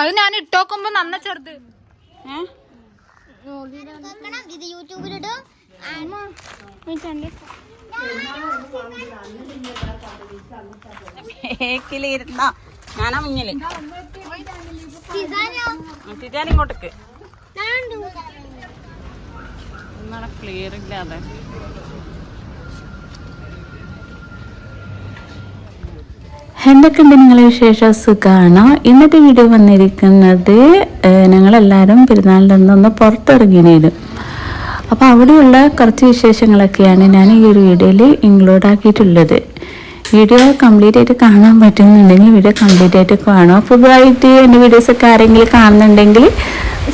അത് ഞാൻ ഇട്ടോക്കുമ്പോ നന്ന ചെറുത്. ബേക്കിലിരുന്നോ ഞാനാ മുന്നിൽ. ഇങ്ങോട്ടേക്ക്. ക്ലിയർ ഇല്ലാതെ. എന്തൊക്കെയുണ്ട് നിങ്ങളെ വിശേഷം? സുഖമാണ് ഇന്നത്തെ വീഡിയോ വന്നിരിക്കുന്നത് ഞങ്ങളെല്ലാവരും പെരുന്നാളിൽ നിന്നൊന്ന് പുറത്തിറങ്ങിയിരുന്നു അപ്പോൾ അവിടെയുള്ള കുറച്ച് വിശേഷങ്ങളൊക്കെയാണ് ഞാൻ ഈ ഒരു വീഡിയോയിൽ ഇൻക്ലൂഡ് ആക്കിയിട്ടുള്ളത്. വീഡിയോ കംപ്ലീറ്റ് ആയിട്ട് കാണാൻ പറ്റുന്നുണ്ടെങ്കിൽ വീഡിയോ കംപ്ലീറ്റ് ആയിട്ട് കാണുക. പുതുതായിട്ട് എന്റെ വീഡിയോസൊക്കെ ആരെങ്കിലും കാണുന്നുണ്ടെങ്കിൽ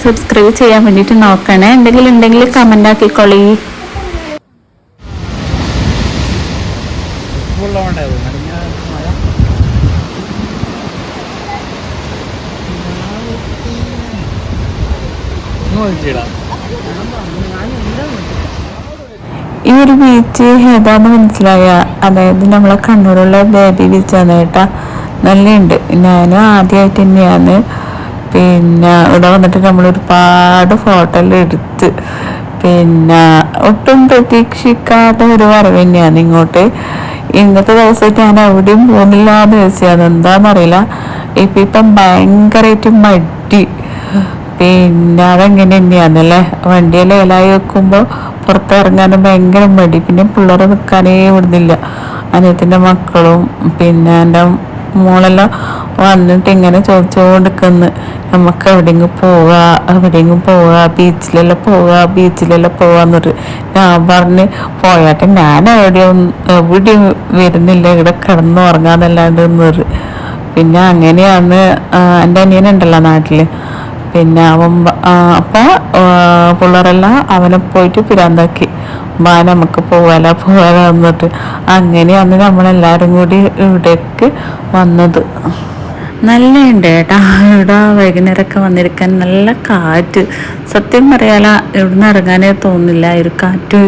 സബ്സ്ക്രൈബ് ചെയ്യാൻ വേണ്ടിയിട്ട് നോക്കണേ. എന്തെങ്കിലും ഉണ്ടെങ്കിൽ കമന്റ് ആക്കിക്കോളീ. ഈ ഒരു ബീച്ച് ഏതാന്ന് മനസ്സിലായ അതായത് നമ്മളെ കണ്ണൂരുള്ള ബേബി ബീച്ചാണ് കേട്ടാ. നല്ലുണ്ട് ഞാനും ആദ്യമായിട്ട് തന്നെയാണ്. പിന്നെ ഇവിടെ വന്നിട്ട് നമ്മൾ ഒരുപാട് ഫോട്ടോ എല്ലാം എടുത്ത്. പിന്നെ ഒട്ടും പ്രതീക്ഷിക്കാത്ത ഒരു വരവ് തന്നെയാണ് ഇങ്ങോട്ട്. ഇന്നത്തെ ദിവസം ഞാൻ എവിടെയും പോകുന്നില്ല എന്ന് വെച്ചാൽ എന്താണെന്നറിയില്ല ഇപ്പം ഇപ്പം ഭയങ്കരമായിട്ട് മടി. പിന്നെ അതെങ്ങനെ തന്നെയാണല്ലേ വണ്ടിയെല്ലാം ഇലായി വെക്കുമ്പോൾ പുറത്തിറങ്ങാനും ഭയങ്കര മടി. പിന്നെ പിള്ളേർ നിൽക്കാനേ വിടുന്നില്ല. അനിയത്തിന്റെ മക്കളും പിന്നെ എന്റെ മോളെല്ലാം വന്നിട്ട് ഇങ്ങനെ ചോദിച്ചുകൊണ്ടിരിക്കുന്നു നമുക്ക് എവിടെയെങ്കിലും പോവുക എവിടെയെങ്കിലും പോവുക ബീച്ചിലെല്ലാം പോവുക ബീച്ചിലെല്ലാം പോവാന്ന് പറഞ്ഞു ഞാൻ പറഞ്ഞ് പോയാട്ടെ ഞാൻ എവിടെയും എവിടെയും വരുന്നില്ല. ഇവിടെ കിടന്ന് ഉറങ്ങാന്നല്ലാണ്ട് എന്ന് പിന്നെ അങ്ങനെയാണ് എന്റെ അനിയനുണ്ടല്ലോ നാട്ടിൽ പിന്നെ അവൻ അപ്പോൾ പിള്ളേരെല്ലാം അവനെ പോയിട്ട് പിരാന്താക്കി ബാ നമുക്ക് പോവാല പോവാല എന്നിട്ട്. അങ്ങനെയാണ് നമ്മളെല്ലാരും കൂടി ഇവിടേക്ക് വന്നത്. നല്ല ഉണ്ട് കേട്ടാ ഇവിടെ വൈകുന്നേരമൊക്കെ വന്നിരിക്കാൻ നല്ല കാറ്റ്. സത്യം പറയാല ഇവിടുന്ന് ഇറങ്ങാനേ തോന്നില്ല. ഒരു കാറ്റ്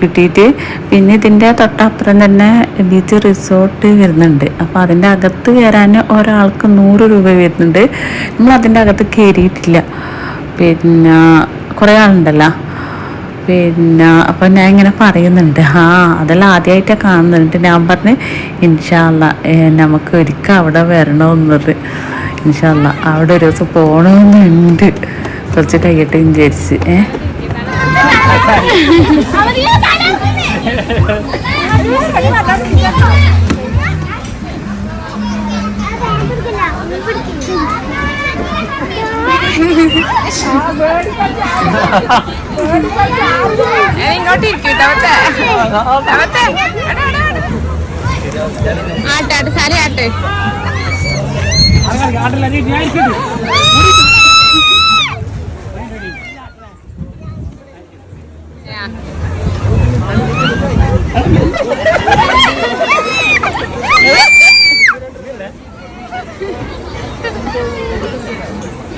കിട്ടിയിട്ട്. പിന്നെ ഇതിന്റെ തൊട്ടപ്പുറം തന്നെ ബീച്ച് റിസോർട്ട് വരുന്നുണ്ട്. അപ്പോൾ അതിന്റെ അകത്ത് കയറാൻ ഒരാൾക്ക് നൂറ് രൂപ വരുന്നുണ്ട്. നമ്മൾ അതിന്റെ അകത്ത് കയറിയിട്ടില്ല. പിന്നെ കുറേ ആളുണ്ടല്ലോ. പിന്നെ അപ്പം ഞാൻ ഇങ്ങനെ പറയുന്നുണ്ട്. ആ അതെല്ലാം ആദ്യമായിട്ടാണ് കാണുന്നുണ്ട്. ഞാൻ പറഞ്ഞ് ഇൻഷാല്ല നമുക്ക് ഒരിക്കൽ അവിടെ വരണമെന്നത്. ഇൻഷാല്ല അവിടെ ഒരു ദിവസം പോകണമെന്നുണ്ട്. കുറച്ച് കഴിയട്ടെ വിചാരിച്ച് ഏ? ഇങ്ങോട്ട് ഇരിക്കൂട്ടെ ആട്ടാട്ട് സാരി ആട്ട്.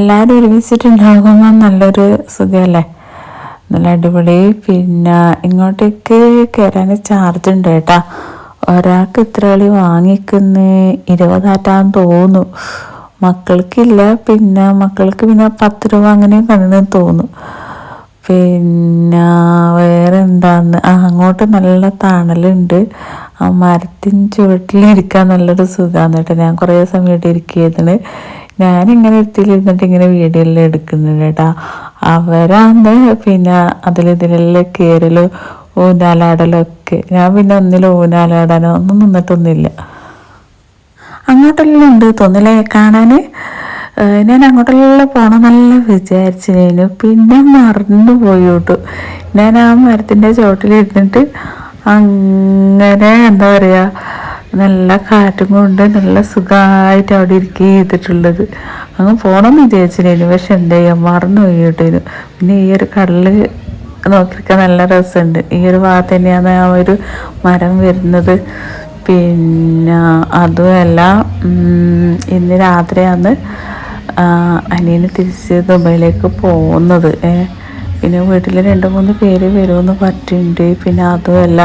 എല്ലാവരും ഒരുമിച്ചിട്ടുണ്ടാകുമ്പോൾ നല്ലൊരു സുഖമല്ലേ നല്ല അടിപൊളി. പിന്നെ ഇങ്ങോട്ടേക്ക് കയറാൻ ചാർജ് ഉണ്ട് കേട്ടാ. ഒരാൾക്ക് ഇത്ര കളി വാങ്ങിക്കുന്ന ഇരുപതാറ്റാന്ന് തോന്നുന്നു. മക്കൾക്കില്ല പിന്നെ മക്കൾക്ക് പിന്നെ പത്ത് രൂപ അങ്ങനെ കണ്ടെന്ന് തോന്നുന്നു. പിന്നെ വേറെ എന്താന്ന് ആ അങ്ങോട്ട് നല്ല തണലുണ്ട്. ആ മരത്തിൻ ചുവട്ടിലിരിക്കാൻ നല്ലൊരു സുഖമാണ് കേട്ടോ. ഞാൻ കുറേ സമയമായിട്ട് ഇരിക്കുന്നത് ഞാനിങ്ങനെ ഇരുത്തിയിലിരുന്നിട്ട് ഇങ്ങനെ വീഡിയോ എല്ലാം എടുക്കുന്നുണ്ട് കേട്ടോ. അവരാന്ന് പിന്നെ അതിലിതിലെല്ലാം കയറലും ഊഞ്ഞാലാടലൊക്കെ. ഞാൻ പിന്നെ ഒന്നിലും ഊഞ്ഞാലാടാനോ ഒന്നും നിന്നിട്ടൊന്നുമില്ല. അങ്ങോട്ടെല്ലാം ഉണ്ട്. തോന്നില്ലേ കാണാൻ ഞാൻ അങ്ങോട്ടെല്ലാം പോകണം നല്ല വിചാരിച്ചു പിന്നെ മറന്നു പോയി ഞാൻ ആ മരത്തിന്റെ ചോട്ടിലിരുന്നിട്ട് അങ്ങനെ എന്താ പറയുക നല്ല കാറ്റും കൊണ്ട് നല്ല സുഖമായിട്ട് അവിടെ ഇരിക്കുക ചെയ്തിട്ടുള്ളത്. അങ്ങ് പോകണമെന്ന് വിചാരിച്ചിരുന്നു. പക്ഷെ എന്താ ചെയ്യാം? മറന്നു പോയി കേട്ടു പിന്നെ ഈ ഒരു കടൽ നോക്കിയിരിക്കാൻ നല്ല രസമുണ്ട്. ഈ ഒരു ഭാഗത്ത് തന്നെയാണ് ആ ഒരു മരം വരുന്നത്. പിന്നെ അതുമല്ല ഇന്ന് രാത്രിയാണ് അനിയന് തിരിച്ച് ദുബൈയിലേക്ക് പോകുന്നത്. പിന്നെ വീട്ടിൽ രണ്ട് മൂന്ന് പേര് വരുമെന്ന് പറ്റുന്നുണ്ട് പിന്നെ അതുമല്ല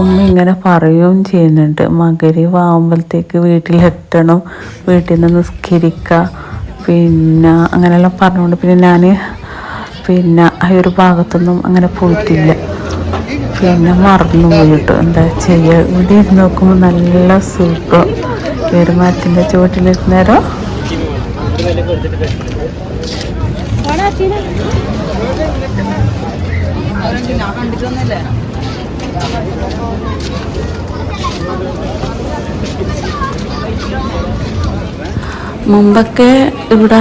ഉമ്മ ഇങ്ങനെ പറയുകയും ചെയ്യുന്നുണ്ട്. മകരീവ് ആകുമ്പോഴത്തേക്ക് വീട്ടിലെത്തണം. വീട്ടിൽ നിന്ന് നിസ്കരിക്കുക പിന്നെ അങ്ങനെയെല്ലാം പറഞ്ഞുകൊണ്ട് പിന്നെ ഞാൻ പിന്നെ ആ ഒരു ഭാഗത്തൊന്നും അങ്ങനെ പോയിട്ടില്ല. പിന്നെ മറന്നു പോയിട്ട് എന്താ ചെയ്യുക ഇവിടെ ഇരുന്ന് നോക്കുമ്പോൾ നല്ല സുഖം. ഈ ഒരു മരത്തിന്റെ ചുവട്ടിലിരുന്നേരം മുമ്പൊക്കെ ഇവിടെ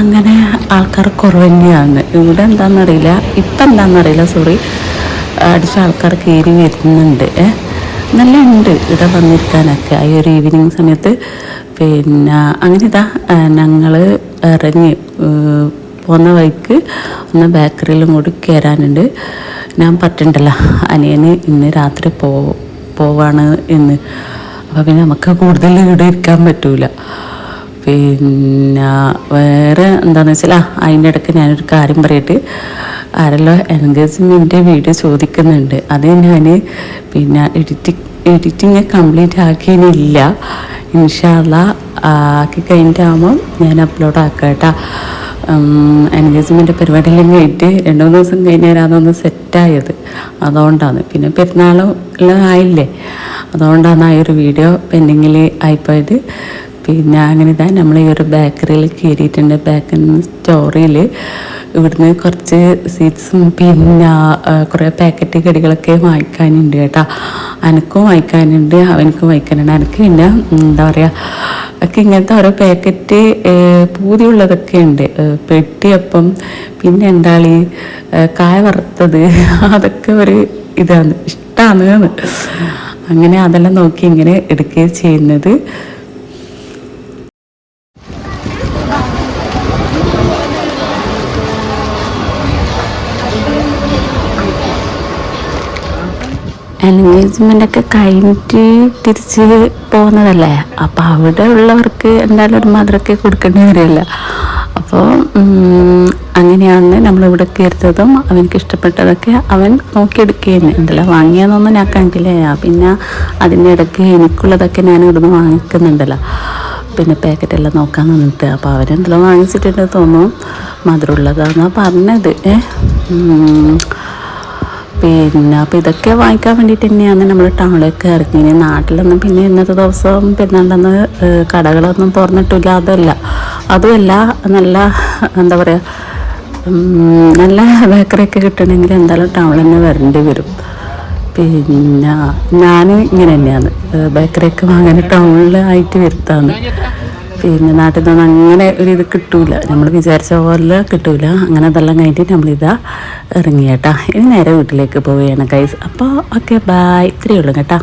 അങ്ങനെ ആൾക്കാർ കുറവ് തന്നെയാണ് ഇവിടെ എന്താണെന്നറിയില്ല ഇപ്പം എന്താണെന്നറിയില്ല സോറി അടിച്ച ആൾക്കാർ കയറി വരുന്നുണ്ട്. നല്ല ഉണ്ട് ഇവിടെ വന്നിരിക്കാനൊക്കെ. ആ ഒരു ഈവനിങ് സമയത്ത് പിന്നെ അങ്ങനെ ഇതാ ഞങ്ങൾ ഇറങ്ങി പോകുന്ന വഴിക്ക് ഒന്ന് ബേക്കറിയിലും കൂടി കയറാനുണ്ട്. ഞാൻ പറ്റണ്ടല്ലോ അനിയന് ഇന്ന് രാത്രി പോ പോവാണ് എന്ന്. അപ്പോൾ പിന്നെ നമുക്ക് കൂടുതൽ ഇവിടെ ഇരിക്കാൻ പറ്റൂല. പിന്നെ വേറെ എന്താണെന്ന് വെച്ചാൽ ആ അതിന്റെ ഇടയ്ക്ക് ഞാനൊരു കാര്യം പറയട്ടെ. ആരല്ലോ എൻഗേജ്മെന്റ് വീഡിയോ ചോദിക്കുന്നുണ്ട്. അത് ഞാൻ പിന്നെ എഡിറ്റിംഗ് എഡിറ്റിങ് കംപ്ലീറ്റ് ആക്കിയതിനില്ല ഇൻഷാല്ല ആക്കി കഴിഞ്ഞിട്ടാകുമ്പം ഞാൻ അപ്ലോഡ് ആക്കാം കേട്ടോ എൻഗേജ്മെന്റ് പരിപാടിയെല്ലാം കഴിഞ്ഞിട്ട് രണ്ട് മൂന്ന് ദിവസം കഴിഞ്ഞാൽ സെറ്റായത്. അതുകൊണ്ടാണ്. പിന്നെ പെരുന്നാളും എല്ലാം ആയില്ലേ? അതുകൊണ്ടാണ് ആ ഒരു വീഡിയോ പെൻഡിങ്ങിൽ ആയിപ്പോയത്. പിന്നെ അങ്ങനെ ഇതാ നമ്മൾ ഈ ഒരു ബേക്കറിയിൽ കയറിയിട്ടുണ്ട് ബേക്കറി സ്റ്റോറിയിൽ ഇവിടുന്ന് കുറച്ച് സീറ്റ്സും പിന്നെ കുറേ പാക്കറ്റ് കടികളൊക്കെ വാങ്ങിക്കാനുണ്ട് കേട്ടോ. അനക്കും വാങ്ങിക്കാനുണ്ട് അവനക്കും വാങ്ങിക്കാനുണ്ട്. എനിക്ക് പിന്നെ എന്താ പറയുക ഒക്കെ ഇങ്ങനത്തെ ഓരോ പാക്കറ്റ് പൂതിയുള്ളതൊക്കെ ഉണ്ട്. പെട്ടിയപ്പം പിന്നെ എന്താളി കായ വറുത്തത് അതൊക്കെ ഒരു ഇതാണ് ഇഷ്ടമാണ് അങ്ങനെ അതെല്ലാം നോക്കി ഇങ്ങനെ എടുക്കുകയും ചെയ്യുന്നത്. എൻഗേജ്മെന്റ് ഒക്കെ കഴിഞ്ഞിട്ട് തിരിച്ച് പോകുന്നതല്ലേ? അപ്പോൾ അവിടെ ഉള്ളവർക്ക് എന്തായാലും ഒരു മധുരമൊക്കെ കൊടുക്കേണ്ടി വരില്ല അപ്പോൾ അങ്ങനെയാണ് നമ്മളിവിടെ കയറുന്നതും അവനക്ക് ഇഷ്ടപ്പെട്ടതൊക്കെ അവൻ നോക്കിയെടുക്കുകയാണ് എന്തല്ല വാങ്ങിയതൊന്നും ഞാൻ കണ്ടില്ലേ? പിന്നെ അതിന്റെ ഇടയ്ക്ക് എനിക്കുള്ളതൊക്കെ ഞാൻ ഇവിടുന്ന് വാങ്ങിക്കുന്നുണ്ടല്ലോ. പിന്നെ പാക്കറ്റെല്ലാം നോക്കാൻ നിന്നിട്ട് അപ്പോൾ അവരെന്തെല്ലാം വാങ്ങിച്ചിട്ടുണ്ട് തോന്നുന്നു മധുരമുള്ളതാണെന്നാണ് പറഞ്ഞത്. ഏ? ഉം. പിന്നെ അപ്പോൾ ഇതൊക്കെ വാങ്ങിക്കാൻ വേണ്ടിയിട്ട് തന്നെയാണ് നമ്മൾ ടൗണിലേക്ക് ഇറങ്ങിയത് നാട്ടിലൊന്നും പിന്നെ ഇന്നത്തെ ദിവസം പെരുന്നാളിന്ന് കടകളൊന്നും തുറന്നിട്ടില്ല അതല്ല. അതുമല്ല നല്ല എന്താ പറയുക നല്ല ബേക്കറിയൊക്കെ കിട്ടണമെങ്കിൽ എന്തായാലും ടൗണിൽ തന്നെ വരേണ്ടി വരും. പിന്നെ ഞാൻ ഇങ്ങനെ തന്നെയാണ്. ബേക്കറിയൊക്കെ വാങ്ങാൻ ടൗണിൽ ആയിട്ട് വരുത്താണ് പിന്നെ നാട്ടിൽ നിന്ന് അങ്ങനെ ഒരു ഇത് കിട്ടൂല. നമ്മൾ വിചാരിച്ച പോലെ കിട്ടൂല. അങ്ങനെ അതെല്ലാം കഴിഞ്ഞിട്ട് നമ്മളിതാ ഇറങ്ങി കേട്ടാ. ഇനി നേരെ വീട്ടിലേക്ക് പോവുകയാണ് കൈസ് അപ്പോൾ ഓക്കെ ബായ് ഇത്രയേ ഉള്ളൂ കേട്ടാ.